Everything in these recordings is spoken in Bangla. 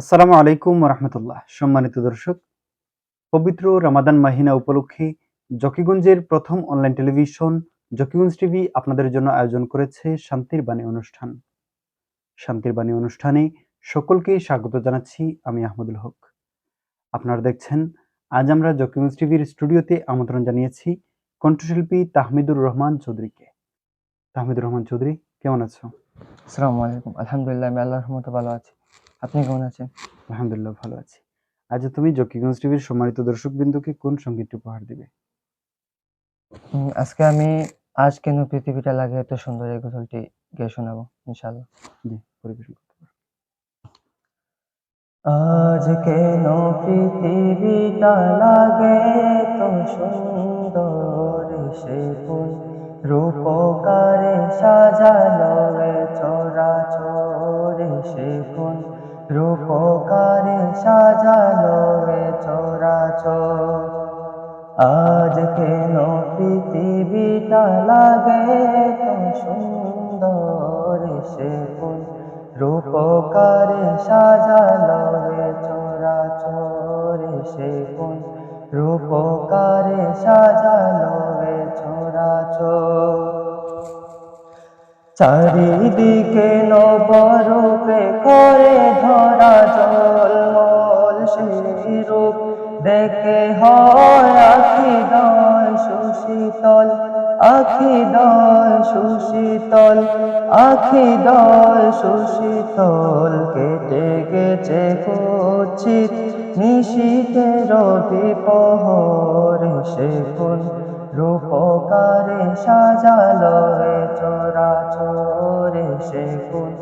আসসালামু আলাইকুম রহমতুল্লাহ সম্মানিত দর্শক, পবিত্র রামাদান মাহিনা উপলক্ষে জকিগঞ্জের প্রথম অনলাইন টেলিভিশন জকিগঞ্জ টিভি আপনাদের জন্য আয়োজন করেছে শান্তির বাণী অনুষ্ঠান। শান্তির বাণী অনুষ্ঠানে সকলকে স্বাগত জানাচ্ছি আমি আহমদুল হক। আপনারা দেখছেন, আজ আমরা জকিগঞ্জ টিভির স্টুডিওতে আমন্ত্রণ জানিয়েছি কণ্ঠশিল্পী তাহমিদুর রহমান চৌধুরীকে। তাহমিদুর রহমান চৌধুরী, কেমন আছো? আসসালামু আলাইকুম। আলহামদুলিল্লাহ, আমি আল্লাহ রহমতে ভালো আছি। আপনি কেমন আছেন? আলহামদুলিল্লাহ ভালো আছি। আজ তুমি জকিগঞ্জ টিভির সম্মানিত দর্শকবৃন্দকে কোন সঙ্গীতটি উপহার দিবে? আজকে আমি আজ কেন পৃথিবীটা লাগে এত সুন্দর এই গজলটি গেয়ে শোনাবো ইনশাআল্লাহ। জি পরিবেশন। আজ কেন পৃথিবীটা লাগে তো সুন্দর? সে ফুল রূপকারে সাজালো এ চরাচরে। সে ফুল রূপকারে সাজালো এ চোরাচ। আজ কেন পৃথিবীটা লাগে তো সুন্দর সে রূপকারে সাজালো চারিদিকে নবরূপে করে ধরা জলমল রূপ দেখে হয় আখি দয় সুশীতল আখি দয় সুশীতল আখি দয় সুশীতল। কেটে গেছে কুচিত নিশীতের বিপহর সে কোন রূপকারে সাজালো রে চোরে সে কোন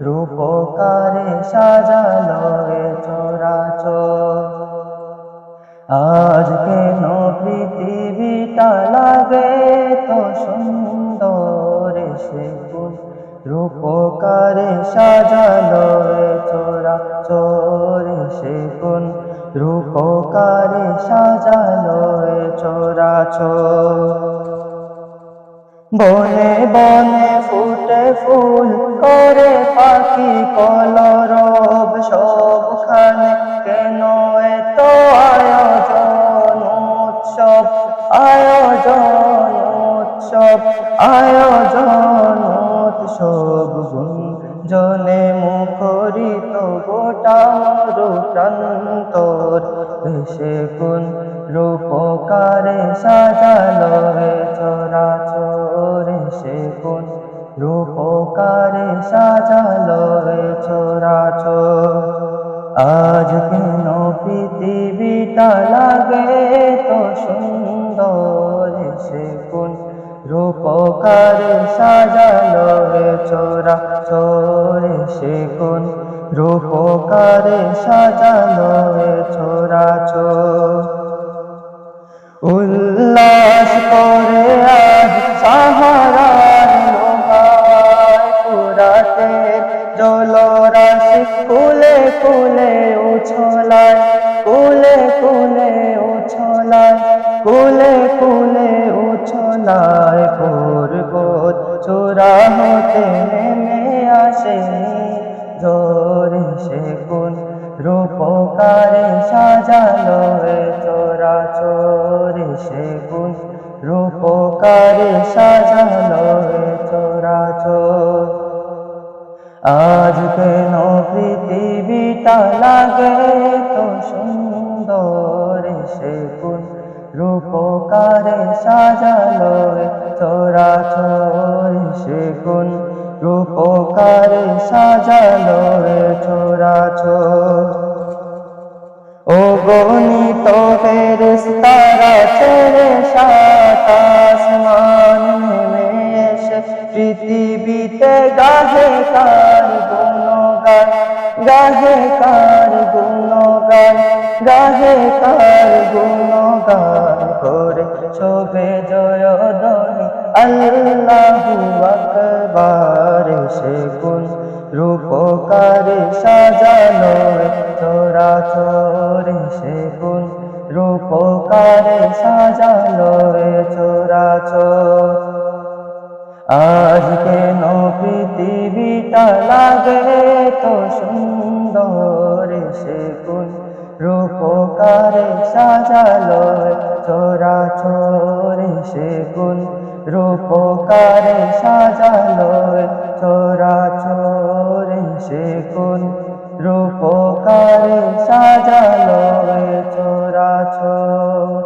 রূপকারে সাজালো রে চরাচর। আজ কেন পৃথিবীটা লাগে তো সুন্দর সে কোন রূপকারে সাজালো চোরা চোরে সে কোন রূপকারে সাজালো চোরা চোর বনে বনে ফুটে ফুল করে পাখি কলরব সবখানে। কেন এত আয়োজন উৎসব? আয়োজন উৎসব আয়োজন উৎসব। জনে মুখরিত গোটা মরু প্রান্তর সে কোন রূপকারে সাজালো রে চরাচরে সে কোন রূপকারে সাজালো চরাচর। আজ কেন পৃথিবীটা লাগে তো সুন্দর সে কোন রূপকারে সাজালো রে চোরে সে কোন রূপকারে সাজালো চোরা চোর উল্লাস করে কুলে উছলায় কুলে কুলে উছলায় কুলে কুলে উছলায় পর্বত চূড়া হতে নেমে আসে। জোরে সে কোন রূপকারে সাজালো চোরা চোরে, সে কোন রূপকারে সাজালো লাগে তো সুন্দর সে কোন রূপকারে সাজালো চোরা চোর সে কোন রূপকারে সাজালো চোরা চোর। ও গণিত ফেরেশতারা ছেড়ে সাত আসমান এসে পৃথিবীতে গাহে কার গাহে কার গুণগান, গাহে কার গুণগান করে শোভে জয় ধ্বনি আল্লাহু আকবার, সে কোন রূপকারে সাজানো চোরা চোরে। সে কোন রূপকারে সাজালো চোরা চোর। কেন পৃথিবীটা লাগে তো সুন্দর সে কোন রূপকারে সাজালো চোরা চোরে সে কোন রূপকারে সাজালো চোরা চোরে সে কোন রূপকারে সাজালো চোরা চোর।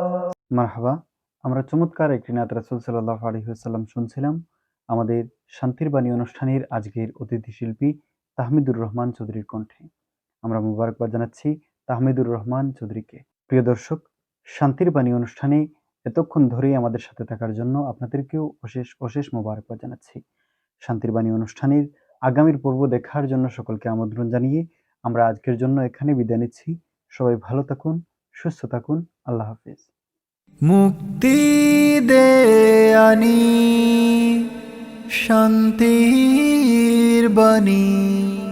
মারহাবা, আমরা চমৎকার একটি নাত রাসুল সাল্লাহ আলহিহাল্লাম শুনছিলাম। আমাদের শান্তির বাণী অনুষ্ঠানের আজকের অতিথি শিল্পী তাহমিদুর রহমান চৌধুরীর কণ্ঠে। আমরা মুবারকবাদ জানাচ্ছি তাহমিদুর রহমান চৌধুরীকে। প্রিয় দর্শক, শান্তির বাণী অনুষ্ঠানে এতক্ষণ ধরেই আমাদের সাথে থাকার জন্য আপনাদেরকেও অশেষ অশেষ মোবারকবাদ জানাচ্ছি। শান্তির বাণী অনুষ্ঠানের আগামীর পর্ব দেখার জন্য সকলকে আমন্ত্রণ জানিয়ে আমরা আজকের জন্য এখানে বিদায় নিচ্ছি। সবাই ভালো থাকুন, সুস্থ থাকুন, আল্লাহ হাফিজ। মুক্তি দেয়ানি শান্তির বাণী।